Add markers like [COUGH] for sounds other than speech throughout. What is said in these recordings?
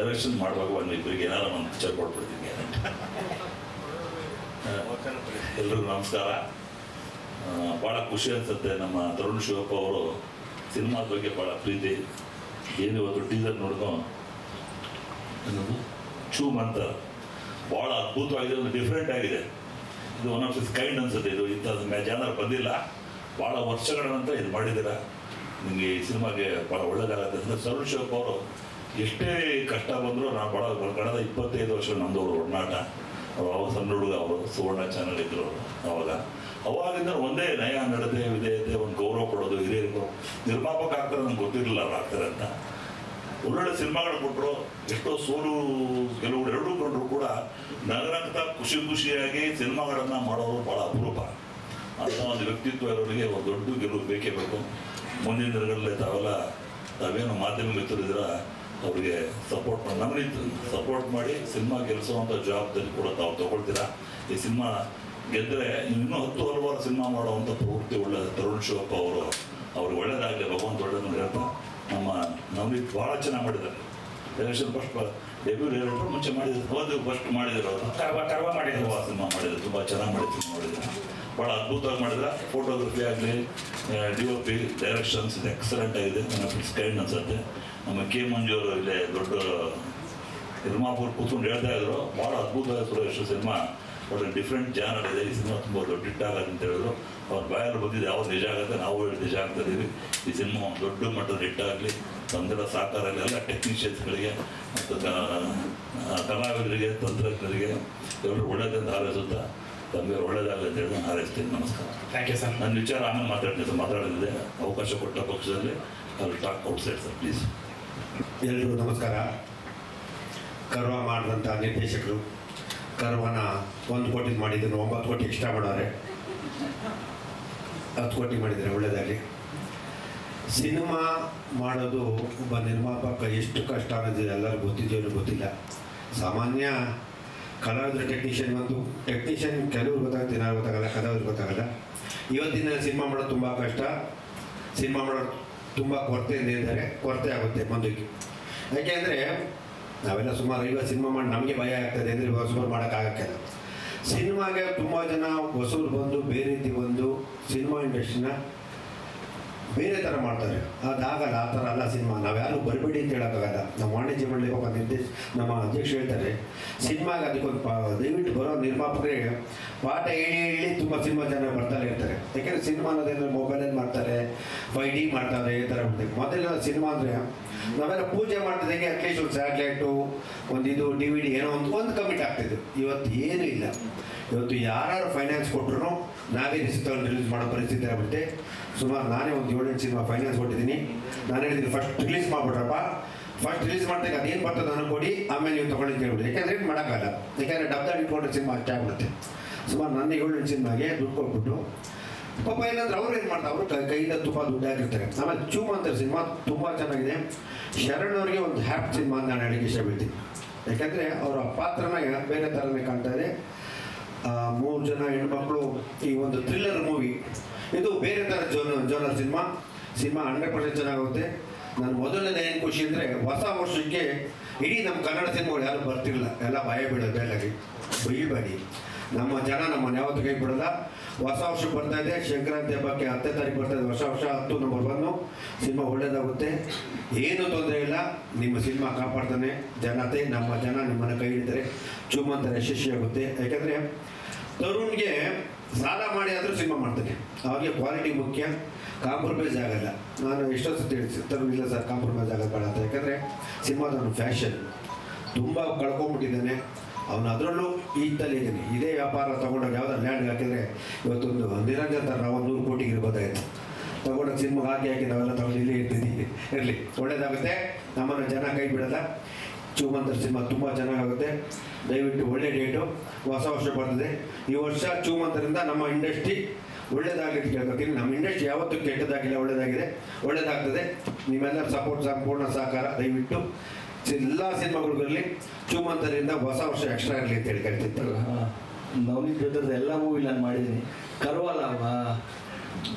Direction ಮಾಡುವಾಗ ಒಂದು ಇಬ್ಬರಿಗೆ ಏನಾರ ಒಂದು ಪಿಕ್ಚರ್ ಕೊಟ್ಬಿಡ್ತೀನಿ. [LAUGHS] ಎಲ್ರಿಗೂ ನಮಸ್ಕಾರ. ಭಾಳ ಖುಷಿ ಅನ್ಸುತ್ತೆ ನಮ್ಮ ತರುಣ್ ಶಿವಪ್ಪ ಅವರು ಸಿನಿಮಾದ ಬಗ್ಗೆ ಭಾಳ ಪ್ರೀತಿ. ಏನು ಇವತ್ತು ಟೀಸರ್ ನೋಡಿದ್ರು ಅನ್ನೋದು ಚೂ ಅಂತ ಭಾಳ ಅದ್ಭುತವಾಗಿದೆ ಒಂದು ಡಿಫ್ರೆಂಟ್ ಆಗಿದೆ. ಇದು ಒನ್ ಆಫ್ ಇಸ್ ಕೈಂಡ್ ಅನ್ಸುತ್ತೆ. ಇದು ಇಂಥ ಜಾನರ್ ಬಂದಿಲ್ಲ. ಭಾಳ ವರ್ಷಗಳ ನಂತರ ಇದು ಮಾಡಿದ್ದೀರ? ನಿಮಗೆ ಈ ಸಿನಿಮಾಗೆ ಭಾಳ ಒಳ್ಳೆಯದಾಗತ್ತೆ ಅಂದರೆ ಸರುಣ್ ಶಿವಪ್ಪ ಅವರು ಎಷ್ಟೇ ಕಷ್ಟ ಬಂದರೂ ನಾನು ಬಡ, ಕಳೆದ ಇಪ್ಪತ್ತೈದು ವರ್ಷ ನಮ್ಮದು ಅವರು ಒಡನಾಟ ಅವ್ರು ಅವಾಗ ಸಣ್ಣ ಹುಡುಗ, ಅವರು ಸುವರ್ಣ ಚಾನಲ್ ಇದ್ರು ಅವಾಗ. ಅವಾಗಿಂದ ಒಂದೇ ನಯ ನಡತೆ ವಿಧೇಯತೆ, ಒಂದು ಗೌರವ ಕೊಡೋದು ಹಿರಿಯರಿಗೂ. ನಿರ್ಮಾಪಕ ಆಗ್ತಾರೆ ನಂಗೆ ಗೊತ್ತಿರಲಿಲ್ಲ ಅವ್ರು ಆಗ್ತಾರೆ ಅಂತ. ಒಳ್ಳೊಳ್ಳೆ ಸಿನಿಮಾಗಳು ಕೊಟ್ಟರು ಎಷ್ಟೋ ಸೋಲು ಕೆಲವು ಎರಡೂ ಕೊಟ್ಟರು ಕೂಡ ನಗರಂತ ಖುಷಿ ಖುಷಿಯಾಗಿ ಸಿನಿಮಾಗಳನ್ನು ಮಾಡೋರು ಭಾಳ ಅಪರೂಪ. ಅಂತ ಒಂದು ವ್ಯಕ್ತಿತ್ವ ಇರೋರಿಗೆ ಒಂದು ದೊಡ್ಡ ಗೆಲುವು ಬೇಕೇ ಬೇಕು. ಮುಂದಿನ ದಿನಗಳಲ್ಲಿ ತಾವೆಲ್ಲ ತಾವೇನು ಮಾಧ್ಯಮ ಮಿತ್ರರಿದ್ದೀರ ಅವರಿಗೆ ಸಪೋರ್ಟ್ ಮಾಡಿ ನಮಗೆ ಸಪೋರ್ಟ್ ಮಾಡಿ ಸಿನಿಮಾ ಗೆಲ್ಲಿಸುವಂಥ ಜವಾಬ್ದಾರಿ ಕೂಡ ತಾವು ತಗೊಳ್ತೀರಾ? ಈ ಸಿನಿಮಾ ಗೆದ್ದರೆ ಇನ್ನೂ ಹತ್ತು ಹಲವಾರು ಸಿನಿಮಾ ಮಾಡುವಂಥ ಪ್ರವೃತ್ತಿ ಒಳ್ಳೆ ತರುಣ್ ಶಿವಪ್ಪ ಅವರು ಅವ್ರಿಗೆ ಒಳ್ಳೇದಾಗಲಿ ಭಗವಂತ ಒಳ್ಳೇದನ್ನು ಹೇಳ್ತಾ ನಮ್ಮ ನಮಗೆ ಭಾಳ ಚೆನ್ನಾಗಿ ಮಾಡಿದ್ದಾರೆ. ಡೈರೆಕ್ಷನ್ ಫಸ್ಟ್ ಡೆಬ್ಯೂ ಹೇಳಿದ್ರು ಮುಂಚೆ ಮಾಡಿದ್ರು ಹೋದ್ರು ಫಸ್ಟ್ ಮಾಡಿದ್ರು ಅವರು. ಕರ್ವ ಕರ್ವ ಮಾಡಿದ್ರು. ಸಿನಿಮಾ ಮಾಡಿದ್ರು ತುಂಬ ಚೆನ್ನಾಗಿ ಮಾಡಿದ್ರು ನೋಡಿದ್ರೆ ಭಾಳ ಅದ್ಭುತವಾಗಿ ಮಾಡಿದ್ರೆ. ಫೋಟೋಗ್ರಫಿ ಆಗಲಿ ಡಿ ಒ ಪಿ ಡೈರೆಕ್ಷನ್ಸ್ ಇದು. ಎಕ್ಸಲೆಂಟ್ ಆಗಿದೆ. ಫ್ರೆಂಡ್ಸ್ ಕೈಂಡ್ ಅನ್ಸುತ್ತೆ. ನಮ್ಮ ಕೆ ಮಂಜು ಅವರು ಇಲ್ಲೇ ದೊಡ್ಡ ನಿರ್ಮಾಪಕರು ಕೂತ್ಕೊಂಡು ಹೇಳ್ತಾ ಇದ್ರು. ಭಾಳ ಅದ್ಭುತವಾದ ಸುರೇಶ್ ಸಿನಿಮಾ. ಒಳ್ಳೆ ಡಿಫ್ರೆಂಟ್ ಜಾನರ್ ಇದೆ. ಈ ಸಿನಿಮಾ ತುಂಬ ದೊಡ್ಡ ಹಿಟ್ ಆಗತ್ತೆ ಅಂತ ಹೇಳಿದ್ರು. ಅವ್ರ ಬಾಯಲ್ಲಿ ಬಂದಿದ್ದು ಯಾವ ನಿಜ ಆಗುತ್ತೆ, ನಾವು ಹೇಳಿ ನಿಜ ಆಗ್ತಾ ಇದೀವಿ. ಈ ಸಿನಿಮಾ ಒಂದು ದೊಡ್ಡ ಮಟ್ಟದ ಹಿಟ್ ಆಗಲಿ ತಂದೆಲ್ಲ ಸಾಕಾರ ಆಗಲಿ ಎಲ್ಲ ಟೆಕ್ನಿಷಿಯನ್ಸ್ಗಳಿಗೆ ಮತ್ತು ಕಲಾವಿದರಿಗೆ, ತಂತ್ರಜ್ಞರಿಗೆ ಎಲ್ಲರೂ ಒಳ್ಳೆಯದಂತ ಹಾರೈಸುತ್ತಾ. ತಮಗೆ ಒಳ್ಳೇದಾಗಲಿ ಅಂತ ಹೇಳಿ ನಾನು ಹಾರೈಸ್ತೀನಿ. ನಮಸ್ಕಾರ. ಥ್ಯಾಂಕ್ ಯು ಸರ್ ನನ್ನ ವಿಚಾರ ಆಮೇಲೆ ಮಾತಾಡ್ತೀನಿ ಸರ್. ಮಾತಾಡಲಿದೆ ಅವಕಾಶ ಕೊಟ್ಟ ಪಕ್ಷದಲ್ಲಿ ಅಲ್ಲಿ ಟಾಕ್ ಔಟ್ಸೈಡ್ ಸರ್ ಪ್ಲೀಸ್ ಎಲ್ರಿಗೂ ನಮಸ್ಕಾರ. ಕರ್ವ ಮಾಡಿದಂಥ ನಿರ್ದೇಶಕರು ಕರ್ವನ ಒಂದು ಕೋಟಿ ಮಾಡಿದ್ರು ಒಂಬತ್ತು ಕೋಟಿ ಎಕ್ಸ್ಟ್ರಾ ಮಾಡೋರೆ. ಹತ್ತು ಕೋಟಿ ಮಾಡಿದ್ದಾರೆ ಒಳ್ಳೆಯದಾಗಲಿ ಸಿನಿಮಾ ಮಾಡೋದು ಒಬ್ಬ ನಿರ್ಮಾಪಕ ಎಷ್ಟು ಕಷ್ಟ ಅನ್ನೋದು ಎಲ್ಲರಿಗೂ ಗೊತ್ತಿದೆಯೋ ಗೊತ್ತಿಲ್ಲ ಸಾಮಾನ್ಯ ಕಲಾವಿದ್ರ ಟೆಕ್ನಿಷಿಯನ್ ಬಂದು ಟೆಕ್ನಿಷಿಯನ್ ಕೆಲವ್ರು ಗೊತ್ತಾಗುತ್ತೆ, ನಾವು ಗೊತ್ತಾಗಲ್ಲ, ಕಲಾವಿದ್ರು ಗೊತ್ತಾಗಲ್ಲ. ಇವತ್ತಿನ ಸಿನಿಮಾ ಮಾಡೋದು ತುಂಬ ಕಷ್ಟ. ಸಿನಿಮಾ ಮಾಡೋದು ತುಂಬ ಕೊರತೆ ಇದ್ದಾರೆ ಕೊರತೆ ಆಗುತ್ತೆ ಮುಂದಕ್ಕೆ ಯಾಕೆಂದರೆ ನಾವೆಲ್ಲ ಸುಮಾರು ಐವತ್ತು ಸಿನಿಮಾ ಮಾಡಿ ನಮಗೆ ಭಯ ಆಗ್ತದೆ ಅಂದರೆ ಹೊಸಬರು ಮಾಡೋಕ್ಕಾಗಕ್ಕಿಲ್ಲ ಸಿನಿಮಾಗೆ ತುಂಬ ಜನ ಹೊಸೂರು ಬಂದು, ಬೇರೆ ರೀತಿ ಬಂದು ಸಿನಿಮಾ ಇಂಡಸ್ಟ್ರಿನ ಬೇರೆ ಥರ ಮಾಡ್ತಾರೆ. ಅದಾಗಲ್ಲ ಆ ಥರ ಅಲ್ಲ ಸಿನಿಮಾ. ನಾವ್ಯಾರು ಬರಬೇಡಿ ಅಂತ ಹೇಳೋಕ್ಕಾಗಲ್ಲ. ನಮ್ಮ ವಾಣಿಜ್ಯ ಮಂಡಳಿ ಒಬ್ಬ ನಿರ್ದೇಶ, ನಮ್ಮ ಅಧ್ಯಕ್ಷರು ಹೇಳ್ತಾರೆ, ಸಿನಿಮಾಗೆ ಅದಕ್ಕೊಂದು ಪಾ, ದಯವಿಟ್ಟು ಬರೋ ನಿರ್ಮಾಪಕರೇ ಪಾಠ ಹೇಳಿ ಹೇಳಿ ತುಂಬ ಸಿನಿಮಾ ಜನ ಬರ್ತಾರೆ ಇರ್ತಾರೆ ಯಾಕೆಂದ್ರೆ ಸಿನಿಮಾ ಅನ್ನೋದೇನು ಮೊಬೈಲಲ್ಲಿ ಮಾಡ್ತಾರೆ ಫೈ ಡಿ ಮಾಡ್ತಾರೆ, ಈ ಥರ ಮಾಡ್ತಾರೆ. ಮೊದಲೆಲ್ಲ ಸಿನಿಮಾ ಅಂದರೆ ನಾವೆಲ್ಲ ಪೂಜೆ ಮಾಡ್ತಿದ್ದಂಗೆ ಅಟ್ಲೀಸ್ಟ್ ಒಂದು ಸ್ಯಾಟ್ಲೈಟು ಒಂದು ಇದು ಡಿ ವಿ ಡಿ ಏನೋ ಒಂದು ಒಂದು ಕಮಿಟ್ ಆಗ್ತಿದ್ದು ಇವತ್ತು ಏನೂ ಇಲ್ಲ. ಇವತ್ತು ಯಾರು ಫೈನಾನ್ಸ್ ಕೊಟ್ಟರು ನಾವೇ ತಗೊಂಡು ರಿಲೀಸ್ ಮಾಡೋ ಪರಿಸ್ಥಿತಿ ಆಗುತ್ತೆ. ಸುಮಾರು ನಾನೇ ಒಂದು ಏಳೆಂಟು ಸಿನಿಮಾ ಫೈನಾನ್ಸ್ ಕೊಟ್ಟಿದ್ದೀನಿ. ನಾನು ಹೇಳಿದ್ದೀನಿ ಫಸ್ಟ್ ರಿಲೀಸ್ ಮಾಡಿಬಿಟ್ರಪ್ಪ. ಫಸ್ಟ್ ರಿಲೀಸ್ ಮಾಡ್ದಾಗ ಅದೇನು ಬರ್ತದೆ ನನಗೆ ಕೊಡಿ ಆಮೇಲೆ ನೀವು ತೊಗೊಂಡು ಅಂತ ಯಾಕಂದರೆ ಏನು ಮಾಡೋಕ್ಕಲ್ಲ ಯಾಕೆಂದರೆ ದಾಡಿ ಇಟ್ಕೊಂಡ್ರೆ ಸಿನಿಮಾ ಅಷ್ಟೇ ಆಗ್ಬಿಡುತ್ತೆ. ಸುಮಾರು ನನ್ನ ಏಳೆಂಟು ಸಿನಿಮಾಗೆ ದುಡ್ಡು ಕೊಟ್ಬಿಟ್ಟು, ಪಾಪ ಏನಂದ್ರೆ ಅವ್ರು ಏನು ಮಾಡ್ತಾರೆ? ಅವರು ಕೈಯಿಂದ ತುಂಬ ದುಡ್ಡು ಹಾಕಿರ್ತಾರೆ ಆಮೇಲೆ ಚೂಮ್ ಅಂತ ಸಿನಿಮಾ ತುಂಬ ಚೆನ್ನಾಗಿದೆ. ಶರಣ್ ಅವರಿಗೆ ಒಂದು ಹ್ಯಾಪ್ ಸಿನಿಮಾ ಅಂತ ನಾನು ಹೇಳಕ್ಕೆ ಇಷ್ಟಪಡ್ತೀನಿ. ಯಾಕಂದರೆ ಅವರ ಪಾತ್ರನ ಬೇರೆ ಥರನೇ ಕಾಣ್ತಾ ಇದೆ. ಮೂರು ಜನ ಹೆಣ್ಮಕ್ಳು ಈ ಒಂದು ಥ್ರಿಲ್ಲರ್ ಮೂವಿ ಇದು ಬೇರೆ ಥರ ಜೋನ genre cinema cinema hundred percent ಚೆನ್ನಾಗುತ್ತೆ. ನಾನು ಮೊದಲನೇ ಏನು ಖುಷಿ ಅಂದರೆ ಹೊಸ ವರ್ಷಕ್ಕೆ ಇಡೀ ನಮ್ಮ ಕನ್ನಡ ಸಿನಿಮಾಗಳು ಯಾರು ಬರ್ತಿರಲಿಲ್ಲ. ಎಲ್ಲ ಭಯ ಬೀಳೋದು ಎಲ್ಲಾಗಿ ಬೀಳ್ಬೇಡಿ ನಮ್ಮ ಜನ ನಮ್ಮನ್ನು ಯಾವತ್ತು ಕೈ ಬಿಡಲ್ಲ ಹೊಸ ವರ್ಷ ಬರ್ತಾ ಇದೆ. ಸಂಕ್ರಾಂತಿ ಹಬ್ಬಕ್ಕೆ ಹತ್ತನೇ ತಾರೀಕು ಬರ್ತಾ ಇದೆ. ಹೊಸ ವರ್ಷ ಹತ್ತು ನಂಬರ್ ಒನ್ನು ಸಿನಿಮಾ ಒಳ್ಳೇದಾಗುತ್ತೆ. ಏನು ತೊಂದರೆ ಇಲ್ಲ. ನಿಮ್ಮ ಸಿನಿಮಾ ಕಾಪಾಡ್ತಾನೆ. ಜನತೆ, ನಮ್ಮ ಜನ ನಿಮ್ಮನ್ನು ಕೈ ಹಿಡಿದರೆ ಚುಮ್ಮಂತಾರೆ ಯಶಸ್ವಿಯಾಗುತ್ತೆ. ಯಾಕಂದರೆ ತರುಣ್ಗೆ ಸಾಲ ಮಾಡಿ ಆದರೂ ಸಿನಿಮಾ ಮಾಡ್ತಾನೆ. ಅವ್ರಿಗೆ ಕ್ವಾಲಿಟಿ ಮುಖ್ಯ. ಕಾಂಪ್ರಮೈಸ್ ಆಗಲ್ಲ. ನಾನು ಎಷ್ಟೋ ಸತಿ ಹೇಳ್ತೀನಿ ತರುಣ್ ಇಲ್ಲ ಸರ್ ಕಾಂಪ್ರಮೈಸ್ ಆಗೋದು ಬೇಡ ಅಂತ. ಯಾಕಂದರೆ ಸಿನಿಮಾದ ಒಂದು ಫ್ಯಾಷನ್ ತುಂಬ ಕಳ್ಕೊಂಡ್ಬಿಟ್ಟಿದ್ದಾನೆ. ಅವನು ಅದರಲ್ಲೂ ಈತಲ್ಲಿ ಇದ್ದೀನಿ ಇದೇ ವ್ಯಾಪಾರ ತೊಗೊಂಡಾಗ ಯಾವ್ದಾರು ಲ್ಯಾಂಡ್ ಹಾಕಿದ್ರೆ ಇವತ್ತೊಂದು ನಿರಂಜನ್ ನಾವು ಒಂದು ನೂರು ಕೋಟಿಗೆ ಇರ್ಬೋದಾಯಿತು ತಗೊಂಡೋಗಿ ಸಿನಿಮಾಗೆ ಹಾಕಿ ಹಾಕಿ ನಾವೆಲ್ಲ ತಗೊಂಡು ಇಲ್ಲೇ ಇರ್ತಿದ್ದೀವಿ ಇರಲಿ, ಒಳ್ಳೇದಾಗುತ್ತೆ. ನಮ್ಮನ್ನು ಜನ ಕೈ ಬಿಡಲ್ಲ. ಚೂಮಂತರ ಸಿನಿಮಾ ತುಂಬ ಚೆನ್ನಾಗಾಗುತ್ತೆ. ದಯವಿಟ್ಟು ಒಳ್ಳೆ ಡೇಟು ಹೊಸ ವರ್ಷ ಬರ್ತದೆ. ಈ ವರ್ಷ ಚೂಮಂತರಿಂದ ನಮ್ಮ ಇಂಡಸ್ಟ್ರಿ ಒಳ್ಳೇದಾಗಲಿ ಕೇಳ್ಕೊತೀನಿ. ನಮ್ಮ ಇಂಡಸ್ಟ್ರಿ ಯಾವತ್ತೂ ಕೆಟ್ಟದಾಗಿಲ್ಲ, ಒಳ್ಳೇದಾಗಿದೆ. ಒಳ್ಳೇದಾಗ್ತದೆ. ನಿಮ್ಮೆಲ್ಲರ ಸಪೋರ್ಟ್ ಸಂಪೂರ್ಣ ಸಹಕಾರ. ದಯವಿಟ್ಟು ಎಲ್ಲ ಸಿನಿಮಾಗಳು ಬರಲಿ ಚುಮಂತರಿಂದ ಹೊಸ ವರ್ಷ ಎಕ್ಸ್ಟ್ರಾ ಇರಲಿ ಅಂತ ಹೇಳಿ ಕೇಳ್ತಿತ್ತು ನವನೀತ್ ಜೊತೆ ಎಲ್ಲ ಮೂವಿ ನಾನು ಮಾಡಿದ್ದೀನಿ ಕರ್ವಾಲ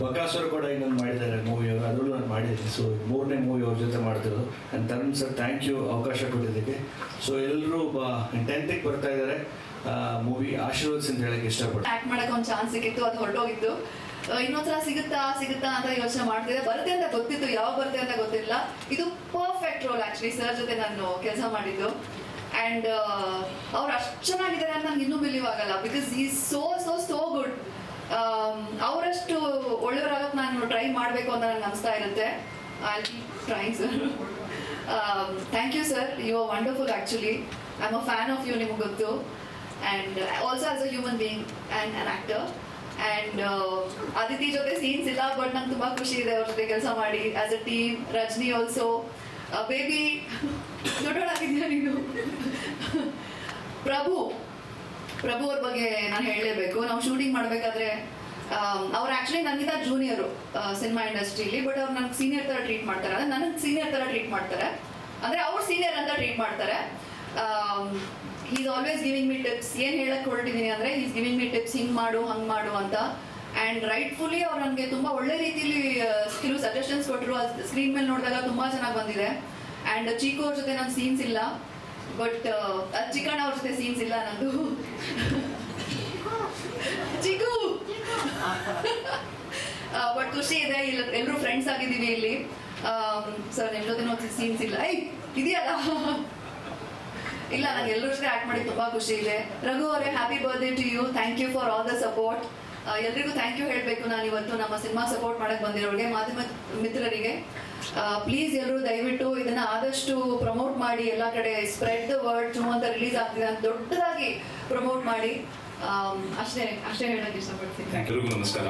ಬಕಾಸುರ ಕೂಡ ಇನ್ನೊಂದು ಮಾಡಿದ್ದಾರೆ ಮೂವಿಯವರು ಅದರಲ್ಲೂ ನಾನು ಮಾಡಿದ್ದೀನಿ ಸೊ ಮೂರನೇ ಮೂವಿ ಅವ್ರ ಜೊತೆ ಮಾಡ್ತಿರೋದು. And Tarun sir thank you ಅವಕಾಶ ಕೊಟ್ಟಿದ್ದಕ್ಕೆ. ಸೊ ಎಲ್ಲರೂ ಟೆಂತಿಗೆ ಬರ್ತಾ ಇದ್ದಾರೆ ಮೂವಿ ಆಶೀರ್ವದಿಸಿ ಅಂತ ಹೇಳಕ್ಕೆ ಇಷ್ಟಪಡ್ತೀನಿ. ಮಾಡಕ್ಕೆ ಒಂದು ಚಾನ್ಸ್ ಸಿಕ್ಕಿತ್ತು. ಅದು ಹೊರಟೋಗಿತ್ತು. ಇನ್ನೊಂದ್ಸಲ ಸಿಗುತ್ತಾ ಸಿಗುತ್ತಾ ಅಂತ ಯೋಚನೆ ಮಾಡ್ತಿದ್ದೆ ಬರುತ್ತೆ ಅಂತ ಗೊತ್ತಿತ್ತು ಯಾವ ಬರುತ್ತೆ ಅಂತ ಗೊತ್ತಿಲ್ಲ ಇದು ಪರ್ಫೆಕ್ಟ್ ರೋಲ್ ಆಕ್ಚುಲಿ ಸರ್ ಜೊತೆ ನಾನು ಕೆಲಸ ಮಾಡಿದ್ದು. ಅಂಡ್ ಅವ್ರು ಅಷ್ಟು ಚೆನ್ನಾಗಿದ್ದಾರೆ ಅಂತ ನಂಗೆ ಇನ್ನೂ ಬಿಲೀವ್ ಆಗಲ್ಲ ಬಿಕಾಸ್ ಈ ಸೋ ಸೋ ಸೋ ಗುಡ್ ಅವರಷ್ಟು ಒಳ್ಳೆಯವರಾಗಕ್ಕೆ ನಾನು ಟ್ರೈ ಮಾಡಬೇಕು ಅಂತ ನನಗೆ ಅನಿಸ್ತಾ ಇರುತ್ತೆ. I trying sir thank you sir you are wonderful actually I am a fan of you ನಿಮಗೆ ಗೊತ್ತು. And also as a human being and an actor and Aditi uh, ಜೊತೆ ಸೀನ್ಸ್ ಇಲ್ಲ ಬಟ್ ನಂಗೆ ತುಂಬ ಖುಷಿ ಇದೆ ಅವ್ರ ಜೊತೆ ಕೆಲಸ ಮಾಡಿ. As a team Rajani also baby ದೊಡ್ಡವಳಾಗಿದ್ಯಾ ನೀನು? ಪ್ರಭು ಪ್ರಭು ಅವ್ರ ಬಗ್ಗೆ ನಾನು ಹೇಳಲೇಬೇಕು. ನಾವು ಶೂಟಿಂಗ್ ಮಾಡಬೇಕಾದ್ರೆ ಅವ್ರು ಆ್ಯಕ್ಚುಲಿ ನನಗಿಂತ ಜೂನಿಯರು ಸಿನಿಮಾ ಇಂಡಸ್ಟ್ರಿಲಿ ಬಟ್ ಅವ್ರು ನನಗೆ ಸೀನಿಯರ್ ಥರ ಟ್ರೀಟ್ ಮಾಡ್ತಾರೆ. ನನಗೆ ಸೀನಿಯರ್ ಥರ ಟ್ರೀಟ್ ಮಾಡ್ತಾರೆ. ಅಂದರೆ ಅವ್ರು ಸೀನಿಯರ್ ಅಂತ ಟ್ರೀಟ್ ಮಾಡ್ತಾರೆ. Is always giving me tips ಏನು ಹೇಳಕ್ಕೆ ಹೊರಟಿದ್ದೀನಿ ಅಂದರೆ ಈಸ್ ಗಿವಿಂಗ್ ಮಿ ಟಿಪ್ಸ್ ಹಿಂಗೆ ಮಾಡು, ಹಂಗೆ ಮಾಡು ಅಂತ. ಆ್ಯಂಡ್ ರೈಟ್ಫುಲಿ ಅವ್ರು ನನಗೆ ತುಂಬ ಒಳ್ಳೆ ರೀತಿಲಿ ಕೆಲವು ಸಜೆಷನ್ಸ್ ಕೊಟ್ಟರು ಅದು ಸ್ಕ್ರೀನ್ ಮೇಲೆ ನೋಡಿದಾಗ ತುಂಬ ಚೆನ್ನಾಗಿ ಬಂದಿದೆ. ಆ್ಯಂಡ್ ಚೀಕು ಅವ್ರ ಜೊತೆ ನನ್ನ ಸೀನ್ಸ್ ಇಲ್ಲ. ಬಟ್ ಚಿಕ್ಕಣ್ಣ ಅವ್ರ ಜೊತೆ ಸೀನ್ಸ್ ಇಲ್ಲ ನಂದು. ಚಿಕ್ಕು ಬಟ್ ಖುಷಿ ಇದೆ. ಇಲ್ಲ ಎಲ್ಲರೂ ಫ್ರೆಂಡ್ಸ್ ಆಗಿದ್ದೀವಿ ಇಲ್ಲಿ. ಸರ್ ನಿಮ್ಮ ಜೊತೆ ಸೀನ್ಸ್ ಇಲ್ಲ. ಐ ಇದೆಯಲ್ಲ? ಇಲ್ಲ, ನಂಗೆ ಎಲ್ಲರ ಜೊತೆ ಆಕ್ಟ್ ಮಾಡಿ ತುಂಬಾ ಖುಷಿ ಇದೆ. ರಘು ಅವರೇ happy birthday to you thank you for all the support ಎಲ್ರಿಗೂ ಥ್ಯಾಂಕ್ ಯು ಹೇಳಬೇಕು. ನಾನು ಇವತ್ತು ನಮ್ಮ ಸಿನಿಮಾ ಸಪೋರ್ಟ್ ಮಾಡಕ್ ಬಂದಿರೋರಿಗೆ, ಮಾಧ್ಯಮ ಮಿತ್ರರಿಗೆ. ಪ್ಲೀಸ್ ಎಲ್ಲರೂ ದಯವಿಟ್ಟು ಇದನ್ನ ಆದಷ್ಟು ಪ್ರಮೋಟ್ ಮಾಡಿ, ಎಲ್ಲ ಕಡೆ ಸ್ಪ್ರೆಡ್ ದ ವರ್ಡ್ ಟು ಅಂತ ರಿಲೀಸ್ ಆಗ್ತಿದೆ ಅಂತ ದೊಡ್ಡದಾಗಿ ಪ್ರಮೋಟ್ ಮಾಡಿ. ಅಷ್ಟೇ ಅಷ್ಟೇ ಹೇಳಕ್ ಇಷ್ಟಪಡ್ತೀನಿ. ನಮಸ್ಕಾರ.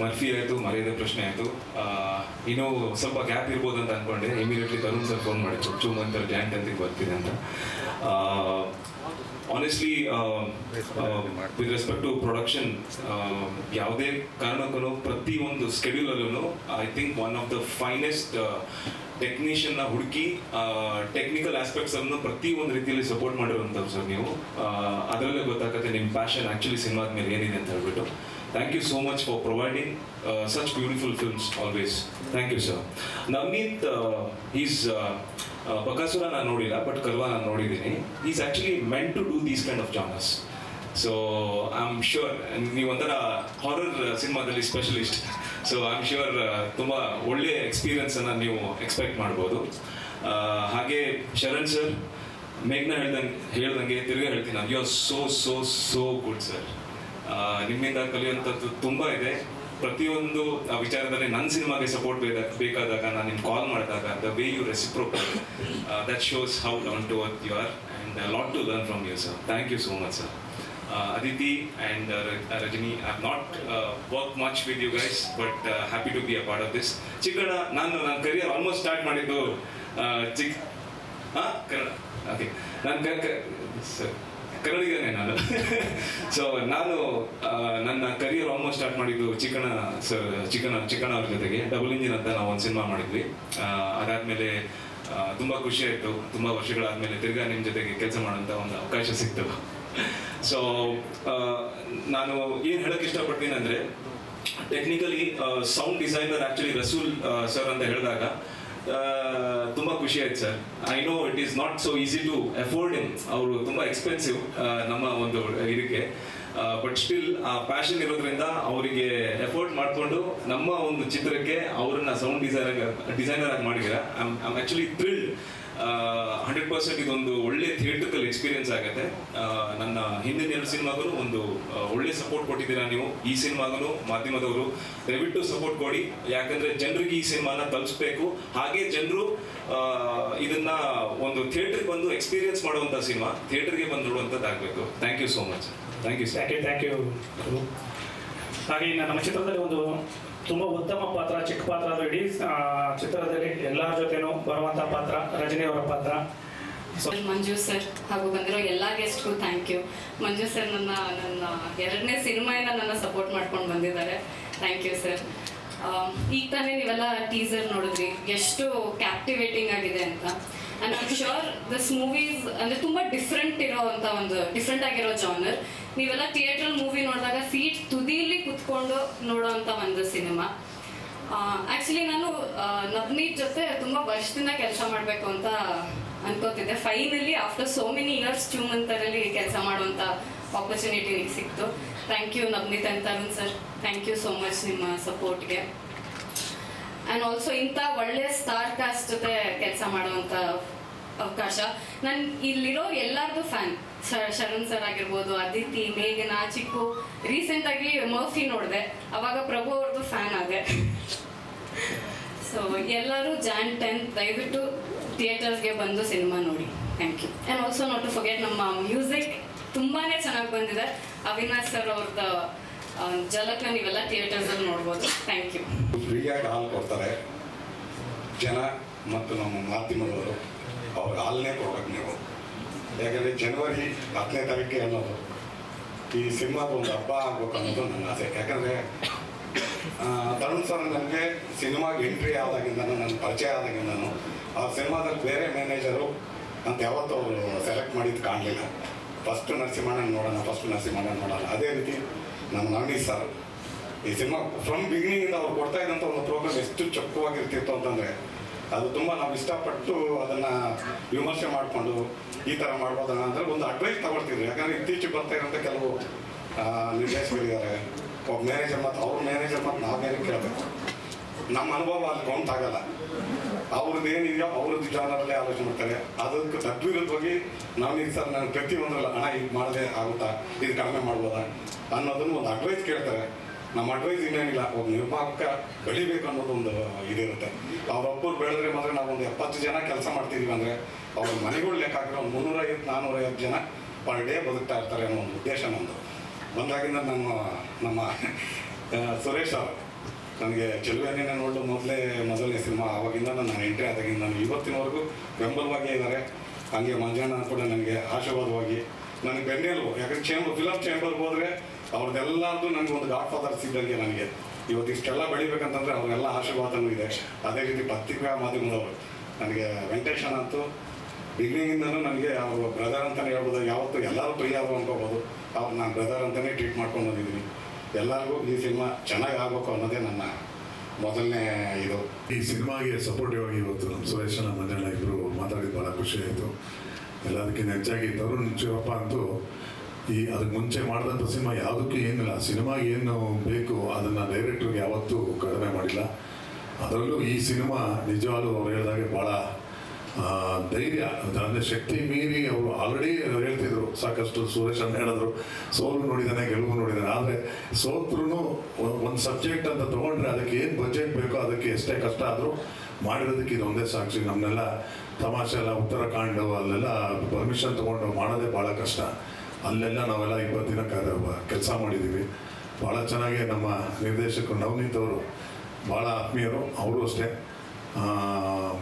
ಮರ್ಫಿ ಆಯಿತು ಮರೆಯದ ಪ್ರಶ್ನೆ ಆಯಿತು ಇನ್ನು ಸ್ವಲ್ಪ ಗ್ಯಾಪ್ ಇರ್ಬೋದು ಅಂತ ಅನ್ಕೊಂಡೆ. ಇಮಿಡಿಯೇಟ್ಲಿ ತರುಣ್ ಸರ್ ಫೋನ್ ಮಾಡಿ, ಚುಚ್ಚು ಮಂತ್ ಜಾಯಿಂಟ್ ಅಂತ. ಬರ್ತೀನಿ ಅಂತ honestly with respect to production ಯಾವುದೇ ಕಾರಣಕ್ಕೂ ಪ್ರತಿಯೊಂದು ಸ್ಕೆಡ್ಯೂಲಲ್ಲೂ I think one of the finest ಟೆಕ್ನಿಷಿಯನ್ನ ಹುಡುಕಿ ಟೆಕ್ನಿಕಲ್ ಆಸ್ಪೆಕ್ಟ್ಸ್ ಅನ್ನು ಪ್ರತಿ ಒಂದು ರೀತಿಯಲ್ಲಿ ಸಪೋರ್ಟ್ ಮಾಡಿರುವಂಥವ್ರು ಸರ್ ನೀವು. ಅದರಲ್ಲೇ ಗೊತ್ತಾಗುತ್ತೆ ನಿಮ್ಮ ಪ್ಯಾಷನ್ ಆ್ಯಕ್ಚುಲಿ ಸಿನಿಮಾದ ಮೇಲೆ ಏನಿದೆ ಅಂತ ಹೇಳ್ಬಿಟ್ಟು. Thank you so much for providing such beautiful films always thank you sir Navneet is Bakasura ನಾನು ನೋಡಿಲ್ಲ ಬಟ್ ಕಲ್ವಾ ನಾನು ನೋಡಿದ್ದೀನಿ. Is actually meant to do these kind of genres so I am sure ನೀವೊಂಥರ horror ಸಿನಿಮಾದಲ್ಲಿ specialist so I am sure ತುಂಬ ಒಳ್ಳೆಯ ಎಕ್ಸ್ಪೀರಿಯನ್ಸನ್ನು ನೀವು expect ಮಾಡ್ಬೋದು. ಆ, ಹಾಗೆ ಶರಣ್ ಸರ್ ಮೇಘ್ನ ಹೇಳ್ದಂಗೆ ಹೇಳ್ದಂಗೆ ತಿರ್ಗಾ ಹೇಳ್ತೀನಿ you are so so so good sir ನಿಮ್ಮಿಂದ ಕಲಿಯುವಂಥದ್ದು ತುಂಬ ಇದೆ. ಪ್ರತಿಯೊಂದು ವಿಚಾರದಲ್ಲಿ ನನ್ನ ಸಿನಿಮಾಗೆ ಸಪೋರ್ಟ್ ಬೇಕಾದಾಗ ನಾನು ನಿಮ್ಗೆ ಕಾಲ್ ಮಾಡಿದಾಗ the way you reciprocate that shows how down to earth you are and lot to learn from you sir thank you so much sir Aditi Aditi and I not work much not you worked but with to be but uh, of this of ನಾನು ನನ್ನ career almost start ಮಾಡಿದ್ದು ಚಿಕ್ ಹಾಂ Kannada okay ನಾನು sir ಕನ್ನಡಿಗನೇ ನಾನು. [LAUGHS] So ನಾನು ನನ್ನ ಕರಿಯರ್ ಆಲ್ಮೋಸ್ಟ್ ಸ್ಟಾರ್ಟ್ ಮಾಡಿದ್ದು ಚಿಕ್ಕಣ ಸರ್ ಚಿಕ್ಕಣ ಚಿಕ್ಕಣ ಅವ್ರ ಜೊತೆಗೆ. ಡಬಲ್ ಇಂಜಿನ್ ಅಂತ ನಾವು ಒಂದು ಸಿನಿಮಾ ಮಾಡಿದ್ವಿ. ಅದಾದ್ಮೇಲೆ ತುಂಬಾ ಖುಷಿ ಆಯ್ತು. ತುಂಬಾ ವರ್ಷಗಳಾದ್ಮೇಲೆ ತಿರ್ಗಾ ನಿಮ್ಮ ಜೊತೆಗೆ ಕೆಲಸ ಮಾಡೋಂಥ ಒಂದು ಅವಕಾಶ ಸಿಕ್ತು. [LAUGHS] ಸೊ ನಾನು ಏನು ಹೇಳಕ್ ಇಷ್ಟಪಡ್ತೀನಿ ಅಂದ್ರೆ technically sound designer actually Rasool sir ಅಂತ ಹೇಳಿದಾಗ ತುಂಬಾ ಖುಷಿ ಆಯ್ತು sir. I know it is not so easy to afford in ಅವರು ತುಂಬಾ ಎಕ್ಸ್ಪೆನ್ಸಿವ್ ನಮ್ಮ ಒಂದು ಇದಕ್ಕೆ. ಬಟ್ ಸ್ಟಿಲ್ ಆ ಪ್ಯಾಷನ್ ಇರೋದ್ರಿಂದ ಅವರಿಗೆ ಎಫೋರ್ಟ್ ಮಾಡಿಕೊಂಡು ನಮ್ಮ ಒಂದು ಚಿತ್ರಕ್ಕೆ ಅವರನ್ನ ಸೌಂಡ್ ಡಿಸೈನರ್ ಡಿಸೈನರ್ ಆಗಿ ಮಾಡಿದ್ದೀರಾ. Am actually thrilled hundred percent ಇದೊಂದು ಒಳ್ಳೆ ಥಿಯೇಟ್ರಿಕಲ್ ಎಕ್ಸ್ಪೀರಿಯನ್ಸ್ ಆಗುತ್ತೆ. ನನ್ನ ಹಿಂದಿನ ಎರಡು ಸಿನಿಮಾಗೂ ಒಂದು ಒಳ್ಳೆ ಸಪೋರ್ಟ್ ಕೊಟ್ಟಿದ್ದೀರಾ ನೀವು. ಈ ಸಿನಿಮಾಗೂ ಮಾಧ್ಯಮದವರು ದಯವಿಟ್ಟು ಸಪೋರ್ಟ್ ಕೊಡಿ. ಯಾಕಂದ್ರೆ ಜನರಿಗೆ ಈ ಸಿನಿಮಾನ ತಲುಪಿಸ್ಬೇಕು. ಹಾಗೆ ಜನರು ಇದನ್ನ ಒಂದು ಥಿಯೇಟರ್ಗೆ ಬಂದು ಎಕ್ಸ್ಪೀರಿಯನ್ಸ್ ಮಾಡುವಂಥ ಸಿನಿಮಾ. ಥಿಯೇಟರ್ಗೆ ಬಂದು ನೋಡುವಂಥದ್ದಾಗಬೇಕು thank you so much thank you sir thank you ಹಾಗೆ ನಮ್ಮ ಚಿತ್ರದಲ್ಲಿ ಒಂದು ತುಂಬ ಉತ್ತಮ ಪಾತ್ರ, ಚಿಕ್ಕ ಪಾತ್ರ ಅದು ಇಡೀ ಚಿತ್ರದಲ್ಲಿ ಎಲ್ಲರ ಜೊತೆನೂ ಬರುವಂತ ಪಾತ್ರ, ರಜನಿ ಅವರ ಪಾತ್ರ. ಮಂಜು ಸರ್ ಹಾಗೂ ಬಂದಿರೋ ಎಲ್ಲ ಗೆಸ್ಟ್ಗೂ ಥ್ಯಾಂಕ್ ಯು ಮಂಜು ಸರ್ ನನ್ನ ನನ್ನ ಎರಡನೇ ಸಿನಿಮಾ ನನ್ನ ಸಪೋರ್ಟ್ ಮಾಡ್ಕೊಂಡು ಬಂದಿದ್ದಾರೆ. ಥ್ಯಾಂಕ್ ಯು ಸರ್ ಈಗ ತಾನೇ ನೀವೆಲ್ಲ ಟೀಸರ್ ನೋಡಿದ್ರಿ. ಎಷ್ಟು ಕ್ಯಾಪ್ಟಿವೇಟಿಂಗ್ ಆಗಿದೆ ಅಂತ. And I sure this movies ಅಂದ್ರೆ ತುಂಬಾ ಡಿಫ್ರೆಂಟ್ ಇರೋ ಅಂತ ಒಂದು ಡಿಫ್ರೆಂಟ್ ಆಗಿರೋ ಜಾನರ್ ನೀವೆಲ್ಲ ಥಿಯೇಟ್ರಲ್ಲಿ ಮೂವಿ ನೋಡಿದಾಗ ಸೀಟ್ ತುದಿಲಿ ಕುತ್ಕೊಂಡು ನೋಡೋವಂಥ ಒಂದು ಸಿನಿಮಾ ಆ್ಯಕ್ಚುಲಿ ನಾನು ನವನೀತ್ ಜೊತೆ ತುಂಬ ವರ್ಷದಿಂದ ಕೆಲಸ ಮಾಡಬೇಕು ಅಂತ ಅನ್ಕೋತಿದ್ದೆ. Finally after so many years ಚೂಮಂತರಲ್ಲಿ ಕೆಲಸ ಮಾಡುವಂಥ ಆಪರ್ಚುನಿಟಿ ಸಿಕ್ತು. ಥ್ಯಾಂಕ್ ಯು ನವನೀತ್ ಅಂತ sir thank you so much ನಿಮ್ಮ ಸಪೋರ್ಟ್ಗೆ ಆ್ಯಂಡ್ ಆಲ್ಸೋ ಇಂಥ ಒಳ್ಳೆ ಸ್ಟಾರ್ ಕಾಸ್ಟ್ ಜೊತೆ ಕೆಲಸ ಮಾಡುವಂಥ ಅವಕಾಶ. ನಾನು ಇಲ್ಲಿರೋ ಎಲ್ಲರದು ಫ್ಯಾನ್ ಶರಣ್ ಸರ್ ಆಗಿರ್ಬೋದು, ಅದಿತಿ, ಮೇಘನಾ, ಚಿಕ್ಕು ರೀಸೆಂಟ್ ಆಗಿ ಮರ್ಫಿ ನೋಡಿದೆ. ಅವಾಗ ಪ್ರಭು ಅವ್ರದ್ದು ಫ್ಯಾನ್ ಆದೆ. ಸೊ ಎಲ್ಲರೂ ಜಾನ್ ಟೆಂತ್ ದಯವಿಟ್ಟು ಥಿಯೇಟರ್ಸ್ಗೆ ಬಂದು ಸಿನಿಮಾ ನೋಡಿ. Thank you and also not to forget ನಮ್ಮ ಮ್ಯೂಸಿಕ್ ತುಂಬಾ ಚೆನ್ನಾಗಿ ಬಂದಿದೆ. ಅವಿನಾಶ್ ಸರ್ ಅವ್ರದ್ದು ಜಲಕ್ನ ನೀವೆಲ್ಲ ಥಿಯೇಟರ್ಸಲ್ಲಿ ನೋಡಬಹುದು ಥ್ಯಾಂಕ್ ಯು ಫ್ರೀಯಾಗಿ ಹಾಲು ಕೊಡ್ತಾರೆ. ಜನ ಮತ್ತು ನಮ್ಮ ಮಾಧ್ಯಮದವರು ಅವ್ರ ಹಾಲನ್ನೇ ಕೊಡ್ಬೇಕು ನೀವು. ಯಾಕಂದರೆ ಜನವರಿ ಹತ್ತನೇ ತಾರೀಕು ಅನ್ನೋದು ಈ ಸಿನಿಮಾದ ಒಂದು ಹಬ್ಬ ಆಗ್ಬೇಕು ಅನ್ನೋದು ನನ್ನ ಆಸೆ. ಯಾಕಂದರೆ ತರುಣ್ ಸರ್ ನನಗೆ ಸಿನಿಮಾಗೆ ಎಂಟ್ರಿ ಆದಾಗಿಂದ ನನ್ನ ಪರಿಚಯ ಆದಾಗಿಂದನು ಆ ಸಿನಿಮಾದಲ್ಲಿ ಬೇರೆ ಮ್ಯಾನೇಜರು ಅಂತ ಯಾವತ್ತೂ ಅವರು ಸೆಲೆಕ್ಟ್ ಮಾಡಿದ್ದು ಕಾಣಲಿಲ್ಲ. ಫಸ್ಟ್ ನರಸಿಂಹಣ್ಣನ ನೋಡೋಣ ಫಸ್ಟ್ ನರಸಿಂಹಣ್ಣನ ನೋಡೋಣ. ಅದೇ ರೀತಿ ನಮ್ಮ ನಾಣಿ ಸರ್, ಈ ಸಿನಿಮಾ ಫ್ರಮ್ ಬಿಗಿನಿಂಗ್ ಅವ್ರು ಕೊಡ್ತಾ ಇದ್ದಂಥ ಒಂದು ಪ್ರೋಗ್ರಾಮ್ ಎಷ್ಟು ಚೊಕ್ಕವಾಗಿರ್ತಿತ್ತು ಅಂತಂದರೆ, ಅದು ತುಂಬ ನಾವು ಇಷ್ಟಪಟ್ಟು ಅದನ್ನು ವಿಮರ್ಶೆ ಮಾಡಿಕೊಂಡು ಈ ಥರ ಮಾಡ್ಬೋದನ್ನ ಅಂದರೆ ಒಂದು ಅಡ್ವೈಸ್ ತಗೊಳ್ತಿದ್ರು. ಯಾಕಂದರೆ ಇತ್ತೀಚೆಗೆ ಬರ್ತಾ ಇರೋಂಥ ಕೆಲವು ನಿರ್ದೇಶಕರಿದ್ದಾರೆ. ಒಬ್ಬ ಮ್ಯಾನೇಜರ್ ಮತ್ತು ಅವ್ರ ಮ್ಯಾನೇಜರ್ ಮತ್ತು ನಾವೇನು ಕೇಳಬೇಕು. ನಮ್ಮ ಅನುಭವ ಅಲ್ಲಿ ಕೌಂಟ್ ಆಗಲ್ಲ. ಅವ್ರದ್ದು ಏನಿದೆಯೋ ಅವ್ರದ್ದು ವಿಚಾರದಲ್ಲೇ ಆಲೋಚನೆ ಮಾಡ್ತಾರೆ. ಅದಕ್ಕೆ ತದ್ವಿರುದ್ಧವಾಗಿ ನಾನು ಸರ್ ನಾನು ಪ್ರತಿಯೊಂದರಲ್ಲ ಹಣ ಇದು ಮಾಡದೆ ಆಗುತ್ತಾ ಇದು ಕಡಿಮೆ ಮಾಡ್ಬೋದಾ ಅನ್ನೋದನ್ನು ಒಂದು ಅಡ್ವೈಸ್ ಕೇಳ್ತಾರೆ. ನಮ್ಮ ಅಡ್ವೈಸ್ ಇನ್ನೇನಿಲ್ಲ, ಒಬ್ಬ ನಿರ್ಮಾಪಕ ಬೆಳಿಬೇಕು ಅನ್ನೋದು ಒಂದು ಇದಿರುತ್ತೆ. ಅವ್ರೊಬ್ಬರು ಬೆಳೆದ್ರೆ ಮಾತ್ರ ನಾವು ಒಂದು ಎಪ್ಪತ್ತು ಜನ ಕೆಲಸ ಮಾಡ್ತಿದ್ದೀವಿ ಅಂದರೆ ಅವ್ರ ಮನೆಗಳು ಲೆಕ್ಕ ಹಾಕಿದ್ರೆ ಒಂದು ಮುನ್ನೂರೈವತ್ತು ನಾನ್ನೂರೈವತ್ತು ಜನ ಪರ್ ಡೇ ಬದುಕ್ತಾ ಇರ್ತಾರೆ ಅನ್ನೋ ಒಂದು ಉದ್ದೇಶ ನಮ್ಮದು ಬಂದಾಗಿಂದ ನಮ್ಮ ನಮ್ಮ ಸುರೇಶ್ ಅವರು ನನಗೆ ಚೆಲುವೆನೇ ನೋಡಲು ಮೊದಲೇ ಮೊದಲನೇ ಸಿನಿಮಾ ಆವಾಗಿಂದ ನಾನು ಎಂಟ್ರಿ ಆದಾಗಿಂದ ನಾನು ಇವತ್ತಿನವರೆಗೂ ಬೆಂಬಲವಾಗಿ ಇದ್ದಾರೆ. ಹಾಗೆ ಮಂಜಣ್ಣ ಕೂಡ ನನಗೆ ಆಶೀರ್ವಾದವಾಗಿ. ನನಗೆ ಬೆನ್ನೆಲು, ಯಾಕಂದ್ರೆ ಚೇಂಬರ್ ಫಿಲಮ್ ಚೇಂಬರ್ಗೆ ಹೋದರೆ ಅವ್ರದ್ದೆಲ್ಲರದು ನನಗೆ ಒಂದು ಗಾಡ್ ಫಾದರ್ ಇದ್ದಂಗೆ ನನಗೆ. ಇವತ್ತು ಇಷ್ಟೆಲ್ಲ ಬೆಳಿಬೇಕಂತಂದ್ರೆ ಅವ್ರನ್ನೆಲ್ಲ ಆಶೀರ್ವಾದನೂ ಇದೆ. ಅದೇ ರೀತಿ ಪತ್ರಿಕಾ ಮಾಧ್ಯಮದವರು, ನನಗೆ ವೆಂಕಟೇಶ್ ಅಂತೂ ಬಿಗಿನಿಂಗಿಂದನೂ ನನಗೆ ಅವರು ಬ್ರದರ್ ಅಂತಲೇ ಹೇಳ್ಬೋದು. ಯಾವತ್ತೂ ಎಲ್ಲರೂ ಪ್ರಿಯ ಅವರು ಅನ್ಕೋಬೋದು ಅವ್ರು ನಾನು ಬ್ರದರ್ ಅಂತಲೇ ಟ್ರೀಟ್ ಮಾಡ್ಕೊಂಡು ಬಂದಿದ್ದೀನಿ ಎಲ್ಲರಿಗೂ ಈ ಸಿನಿಮಾ ಚೆನ್ನಾಗಿ ಆಗಬೇಕು ಅನ್ನೋದೇ ನನ್ನ ಮೊದಲನೇ ಇದು. ಈ ಸಿನಿಮಾಗೆ ಸಪೋರ್ಟಿವ್ ಆಗಿ ಇವತ್ತು ನಮ್ಮ ಸುರೇಶನ ಮಂಜಣ್ಣ ಇಬ್ಬರು ಮಾತಾಡಿದ್ದು ಭಾಳ ಖುಷಿ ಆಯಿತು. ಎಲ್ಲದಕ್ಕಿಂತ ಹೆಚ್ಚಾಗಿ ತರುಣ್ ಶಿವಪ್ಪ ಅಂತೂ ಈ ಅದಕ್ಕೆ ಮುಂಚೆ ಮಾಡಿದಂಥ ಸಿನಿಮಾ ಯಾವುದಕ್ಕೂ ಏನಿಲ್ಲ. ಸಿನಿಮಾಗೆ ಏನು ಬೇಕು ಅದನ್ನು ಡೈರೆಕ್ಟ್ರಿಗೆ ಯಾವತ್ತೂ ಕಡಿಮೆ ಮಾಡಿಲ್ಲ. ಅದರಲ್ಲೂ ಈ ಸಿನಿಮಾ ನಿಜವಾಗ್ಲೂ ಅವ್ರು ಹೇಳಿದಾಗೆ ಭಾಳ ಧೈರ್ಯ ಅಂದರೆ ಶಕ್ತಿ ಮೀರಿ ಅವರು ಆಲ್ರೆಡಿ ಹೇಳ್ತಿದ್ರು. ಸಾಕಷ್ಟು ಸುರೇಶ್ ಅನ್ನ ಹೇಳಿದ್ರು. ಸೋಲು ನೋಡಿದ್ದಾನೆ ಗೆಲುವು ನೋಡಿದ್ದಾನೆ ಆದರೆ ಸೋತ್ರೂ ಒಂದು ಸಬ್ಜೆಕ್ಟ್ ಅಂತ ತೊಗೊಂಡ್ರೆ ಅದಕ್ಕೆ ಏನು ಬಜೆಟ್ ಬೇಕೋ ಅದಕ್ಕೆ ಎಷ್ಟೇ ಕಷ್ಟ ಆದರೂ ಮಾಡಿರೋದಕ್ಕೆ ಇದೊಂದೇ ಸಾಕ್ಷಿ. ನಮ್ಮನ್ನೆಲ್ಲ ತಮಾಷೆ ಎಲ್ಲ ಉತ್ತರಾಖಂಡ್ ಅಲ್ಲೆಲ್ಲ ಪರ್ಮಿಷನ್ ತೊಗೊಂಡು ಮಾಡೋದೇ ಭಾಳ ಕಷ್ಟ. ಅಲ್ಲೆಲ್ಲ ನಾವೆಲ್ಲ ಇಪ್ಪತ್ತು ದಿನ ಕೆಲಸ ಮಾಡಿದ್ದೀವಿ ಭಾಳ ಚೆನ್ನಾಗಿ ನಮ್ಮ ನಿರ್ದೇಶಕರು ನವನೀತ್ ಅವರು ಭಾಳ ಆತ್ಮೀಯರು. ಅವರು ಅಷ್ಟೇ.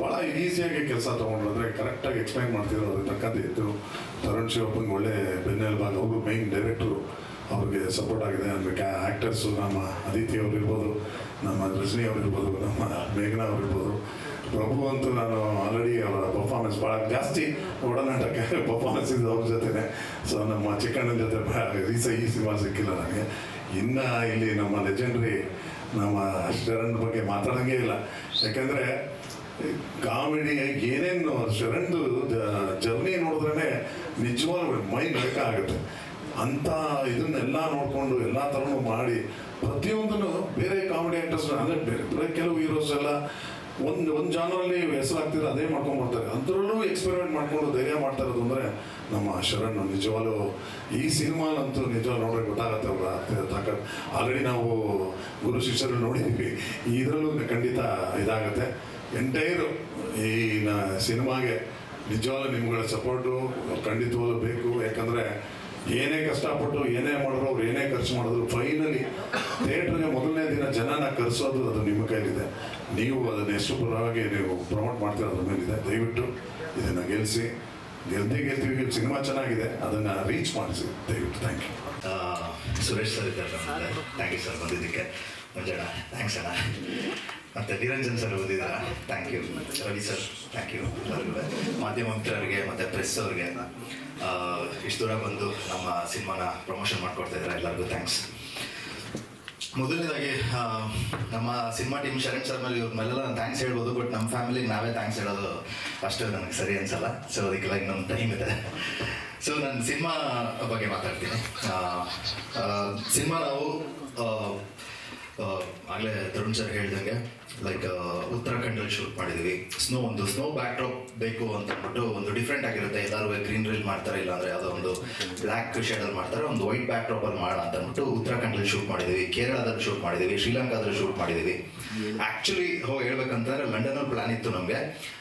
ಭಾಳ ಈಸಿಯಾಗಿ ಕೆಲಸ ತೊಗೊಂಡು ಕರೆಕ್ಟಾಗಿ ಎಕ್ಸ್ಪ್ಲೈನ್ ಮಾಡ್ತಿದ್ರು ಅದಕ್ಕೆ ತಕ್ಕಂತೆ ಇತ್ತು ತರುಣ್ ಶಿವಪ್ಪಂಗೆ ಒಳ್ಳೆ ಬೆನ್ನೆಲುಬಾಗಿ, ಅವರು ಮೈನ್ ಡೈರೆಕ್ಟ್ರು ಅವ್ರಿಗೆ ಸಪೋರ್ಟ್ ಆಗಿದೆ. ಅಂದರೆ ಕ್ಯಾ ಆ್ಯಕ್ಟರ್ಸು ನಮ್ಮ ಅದಿತಿ ಅವ್ರಿರ್ಬೋದು, ನಮ್ಮ ರಜನಿ ಅವರಿರ್ಬೋದು, ನಮ್ಮ ಮೇಘನಾ ಅವ್ರಿರ್ಬೋದು. ಪ್ರಭು ಅಂತೂ ನಾನು ಆಲ್ರೆಡಿ ಅವರ ಪರ್ಫಾರ್ಮೆನ್ಸ್ ಭಾಳ ಜಾಸ್ತಿ ಒಡನಾಟಕ್ಕೆ [LAUGHS] ಪರ್ಫಾರ್ಮೆನ್ಸ್ ಇದೆ ಅವ್ರ ಜೊತೆನೆ. ಸೊ ನಮ್ಮ ಚಿಕ್ಕಣ್ಣನ ಜೊತೆ ಈ ಸಿನಿಮಾ ಸಿಕ್ಕಿಲ್ಲ ನನಗೆ. ಇನ್ನು ಇಲ್ಲಿ ನಮ್ಮ ಲೆಜೆಂಡ್ರಿ ನಮ್ಮ ಶರಣ್ ಬಗ್ಗೆ ಮಾತಾಡೋಂಗೇ ಇಲ್ಲ. ಯಾಕಂದರೆ, ಕಾಮಿಡಿ ಏನೇನು ಶರಣ್ದು ಜರ್ನಿ ನೋಡಿದ್ರೆ ನಿಜವಾಗ್ಲೂ ಮೈ ಆಗುತ್ತೆ. ಅಂಥ ಇದನ್ನೆಲ್ಲ ನೋಡಿಕೊಂಡು ಎಲ್ಲ ಥರನೂ ಮಾಡಿ ಪ್ರತಿಯೊಂದನ್ನು ಬೇರೆ ಕಾಮಿಡಿ ಆ್ಯಕ್ಟರ್ಸ್ ಅಂದರೆ ಬೇರೆ. ಕೆಲವು ಹೀರೋಸ್ ಎಲ್ಲ ಒಂದು ಒಂದು ಜಾನರಲ್ಲಿ ಹೆಸರಾಗ್ತಿದ್ರೆ ಅದೇ ಮಾಡ್ಕೊಂಡ್ಬರ್ತಾರೆ ಅದರಲ್ಲೂ ಎಕ್ಸ್ಪೆರಿಮೆಂಟ್ ಮಾಡ್ಕೊಂಡು ಧೈರ್ಯ ಮಾಡ್ತಾ ಇರೋದು ಅಂದರೆ ನಮ್ಮ ಶರಣ್ ನಿಜವಾಗ್ಲೂ ಈ ಸಿನಿಮಾಲಂತೂ ನಿಜವಾಗ್ಲೂ ನೋಡ್ರೆ ಗೊತ್ತಾಗತ್ತೆ ಅವ್ರ ತಾಕತ್. ಆಲ್ರೆಡಿ ನಾವು ಗುರು ಶಿಷ್ಯರು ನೋಡಿದ್ದೀವಿ ಇದರಲ್ಲೂ ಖಂಡಿತ ಇದಾಗತ್ತೆ. ಎಂಟೈರು ಈ ಸಿನಿಮಾಗೆ ನಿಜವಾಗ್ಲೂ ನಿಮ್ಗಳ ಸಪೋರ್ಟು ಖಂಡಿತವಾಗ್ಲೂ ಬೇಕು. ಯಾಕಂದರೆ ಏನೇ ಕಷ್ಟಪಟ್ಟು ಏನೇ ಮಾಡಿದ್ರು ಅವ್ರು ಏನೇ ಖರ್ಚು ಮಾಡಿದ್ರು ಫೈನಲಿ ಥಿಯೇಟ್ರಿಗೆ ಮೊದಲನೇ ದಿನ ಜನನ ಕರೆಸೋದು ಅದು ನಿಮ್ಮ ಕೈಲಿದೆ. ನೀವು ಅದನ್ನು ಎಷ್ಟು ಪರವಾಗಿ ನೀವು ಪ್ರಮೋಟ್ ಮಾಡ್ತೀರ ಅದ್ರ ಮೇಲಿದೆ. ದಯವಿಟ್ಟು ಇದನ್ನು ಗೆಲ್ಲಿಸಿ ಗೆಲ್ದೇ ಗೆಲ್ತೀವಿ ಸಿನಿಮಾ ಚೆನ್ನಾಗಿದೆ, ಅದನ್ನು ರೀಚ್ ಮಾಡಿಸಿ. ದಯವಿಟ್ಟು ಥ್ಯಾಂಕ್ ಯು ಸುರೇಶ್ ಸರ್ ಇದ್ದಾರೆ ಥ್ಯಾಂಕ್ ಯು ಸರ್ ಬಂದಿದ್ದಕ್ಕೆ. ಮಂಜಣ್ಣ ಥ್ಯಾಂಕ್ಸ್ ಅಣ್ಣ. ಮತ್ತು Niranjan sir ಓದಿದಾರ? Thank you Ravi sir thank you ಎಲ್ಲರಿಗೂ ಮಾಧ್ಯಮ ಮಿತ್ರರಿಗೆ ಮತ್ತು ಪ್ರೆಸ್ ಅವ್ರಿಗೆ ಇಷ್ಟು ದೂರ ಬಂದು ನಮ್ಮ ಸಿನಿಮಾನ ಪ್ರಮೋಷನ್ ಮಾಡ್ಕೊಡ್ತಾ ಇದ್ದಾರೆ ಎಲ್ಲರಿಗೂ ಥ್ಯಾಂಕ್ಸ್ ಮೊದಲನೇದಾಗಿ ನಮ್ಮ ಸಿನಿಮಾ ಟೀಮ್ ಶರಣ್ ಸರ್ ಮೇಲೆ ಇವ್ರ ಮೇಲೆಲ್ಲ ನಾನು ಥ್ಯಾಂಕ್ಸ್ ಹೇಳ್ಬೋದು ಬಟ್ ನಮ್ಮ ಫ್ಯಾಮಿಲಿಗೆ ನಾವೇ ಥ್ಯಾಂಕ್ಸ್ ಹೇಳೋದು ಅಷ್ಟು ನನಗೆ ಸರಿ ಅನ್ಸಲ್ಲ. ಸೊ ಅದಕ್ಕೆಲ್ಲ ಇನ್ನೊಂದು ಟೈಮ್ ಇದೆ. ಸೊ ನಾನು ಸಿನಿಮಾ ಬಗ್ಗೆ ಮಾತಾಡ್ತೀನಿ. ಸಿನಿಮಾ ನಾವು ಆಗಲೇ ತರುಣ್ ಸರ್ ಹೇಳ್ದಂಗೆ ಲೈಕ್ ಉತ್ತರಾಖಂಡಲ್ಲಿ ಶೂಟ್ ಮಾಡಿದೀವಿ. ಸ್ನೋ ಒಂದು ಸ್ನೋ ಬ್ಯಾಕ್ ಡ್ರಾಪ್ ಬೇಕು ಅಂತ ಅಂದ್ಬಿಟ್ಟು ಒಂದು ಡಿಫ್ರೆಂಟ್ ಆಗಿರುತ್ತೆ. ಎಲ್ಲರೂ ಗ್ರೀನ್ ರೀಲ್ ಮಾಡ್ತಾರೆ ಇಲ್ಲ ಅಂದ್ರೆ ಯಾವುದೋ ಒಂದು ಬ್ಲ್ಯಾಕ್ ಶೇಡಲ್ಲಿ ಮಾಡ್ತಾರೆ, ಒಂದು ವೈಟ್ ಬ್ಯಾಕ್ ಡ್ರಾಪ್ ಅಲ್ಲಿ ಮಾಡೋಣ ಅಂತ ಅಂದ್ಬಿಟ್ಟು ಉತ್ತರಾಖಂಡಲ್ಲಿ ಶೂಟ್ ಮಾಡಿದ್ವಿ. ಕೇರಳದಲ್ಲಿ ಶೂಟ್ ಮಾಡಿದ್ವಿ, ಶ್ರೀಲಂಕಾದಲ್ಲಿ ಶೂಟ್ ಮಾಡಿದೀವಿ. ಆಕ್ಚುಲಿ ಹೋಗಿ ಹೇಳ್ಬೇಕಂತಂದ್ರೆ ಲಂಡನ್ ಅಲ್ಲಿ ಪ್ಲಾನ್ ಇತ್ತು ನಮಗೆ.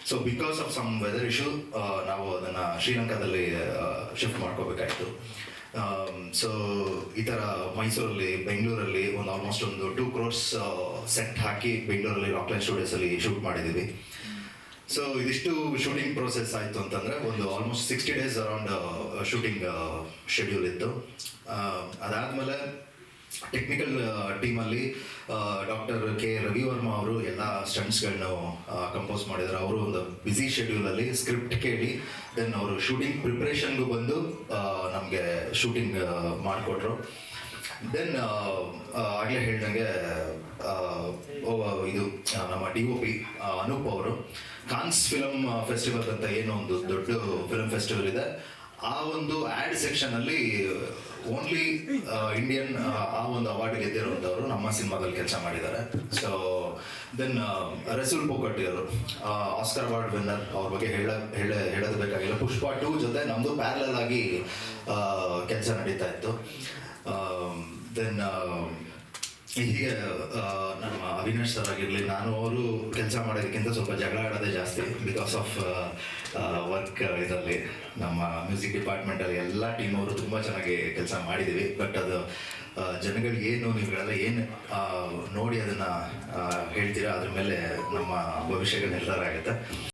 So because of some weather issue ನಾವು ಅದನ್ನ ಶ್ರೀಲಂಕಾದಲ್ಲಿ ಶಿಫ್ಟ್ ಮಾಡ್ಕೋಬೇಕಾಯ್ತು. ಸೊ ಈ ಥರ ಮೈಸೂರಲ್ಲಿ, ಬೆಂಗಳೂರಲ್ಲಿ ಒಂದು ಆಲ್ಮೋಸ್ಟ್ ಒಂದು ಟೂ ಕ್ರೋರ್ಸ್ ಸೆಟ್ ಹಾಕಿ ಬೆಂಗಳೂರಲ್ಲಿ ರಾಕ್ಲೈನ್ ಸ್ಟುಡಿಯೋಸಲ್ಲಿ ಶೂಟ್ ಮಾಡಿದ್ದೀವಿ ಸೊ ಇದಿಷ್ಟು ಶೂಟಿಂಗ್ ಪ್ರೋಸೆಸ್ ಆಯಿತು ಅಂತಂದರೆ ಒಂದು almost sixty days around shooting schedule ಇತ್ತು. ಅದಾದಮೇಲೆ ಟೆಕ್ನಿಕಲ್ ಟೀಮಲ್ಲಿ ಡಾಕ್ಟರ್ ಕೆ ರವಿವರ್ಮ ಅವರು ಎಲ್ಲ ಸ್ಟಂಟ್ಸ್ಗಳನ್ನ ಕಂಪೋಸ್ ಮಾಡಿದ್ರು. ಅವರು ಒಂದು ಬ್ಯುಸಿ ಶೆಡ್ಯೂಲಲ್ಲಿ ಸ್ಕ್ರಿಪ್ಟ್ ಕೇಳಿ ದೆನ್ ಅವರು ಶೂಟಿಂಗ್ ಪ್ರಿಪ್ರೇಷನ್ಗೂ ಬಂದು ನಮಗೆ ಶೂಟಿಂಗ್ ಮಾಡಿಕೊಟ್ರು. ದೆನ್ ಆಗಲೇ ಹೇಳ್ದಂಗೆ ಇದು ನಮ್ಮ ಡಿ ಒ ಪಿ ಅನೂಪ್ ಅವರು ಕಾನ್ಸ್ ಫಿಲಮ್ ಫೆಸ್ಟಿವಲ್ ಅಂತ ಏನೋ ಒಂದು ದೊಡ್ಡ ಫಿಲಮ್ ಫೆಸ್ಟಿವಲ್ ಇದೆ. ಆ ಒಂದು ಆ್ಯಡ್ ಸೆಕ್ಷನಲ್ಲಿ ಓನ್ಲಿ ಇಂಡಿಯನ್ ಆ ಒಂದು ಅವಾರ್ಡ್ ಗೆದ್ದಿರುವಂಥವ್ರು ನಮ್ಮ ಸಿನಿಮಾದಲ್ಲಿ ಕೆಲಸ ಮಾಡಿದ್ದಾರೆ. ಸೊ ದೆನ್ ರಸೂಲ್ ಪೋಕಟ್ಟಿ ಅವರು ಆಸ್ಕರ್ ಅವಾರ್ಡ್ ವಿನ್ನರ್ ಅವ್ರ ಬಗ್ಗೆ ಹೇಳ ಹೇಳ, ಹೇಳೋದು ಬೇಕಾಗಿಲ್ಲ. ಪುಷ್ಪ ಟೂ ಜೊತೆ ನಮ್ಮದು ಪ್ಯಾರಲಲ್ ಆಗಿ ಕೆಲಸ ನಡೀತಾ ಇತ್ತು. ದೆನ್ ಹೀಗೆ ನಮ್ಮ ಅವಿನಾಶ್ ಸರ್ ಆಗಿರಲಿ, ನಾನು ಅವರು ಕೆಲಸ ಮಾಡೋದಕ್ಕಿಂತ ಸ್ವಲ್ಪ ಜಗಳ ಆಡೋದೇ ಜಾಸ್ತಿ ಬಿಕಾಸ್ ಆಫ್ ವರ್ಕ್ ಇದರಲ್ಲಿ. ನಮ್ಮ ಮ್ಯೂಸಿಕ್ ಡಿಪಾರ್ಟ್ಮೆಂಟಲ್ಲಿ ಎಲ್ಲ ಟೀಮ್ ಅವರು ತುಂಬ ಚೆನ್ನಾಗಿ ಕೆಲಸ ಮಾಡಿದ್ದೀವಿ ಬಟ್ ಅದು ಜನಗಳಿಗೆ ಏನು ನೀವುಗಳೆಲ್ಲ ಏನು ನೋಡಿ ಅದನ್ನು ಹೇಳ್ತೀರಾ? ಅದ್ರ ಮೇಲೆ ನಮ್ಮ ಭವಿಷ್ಯಗಳು ನಿರ್ಧಾರ ಆಗುತ್ತೆ.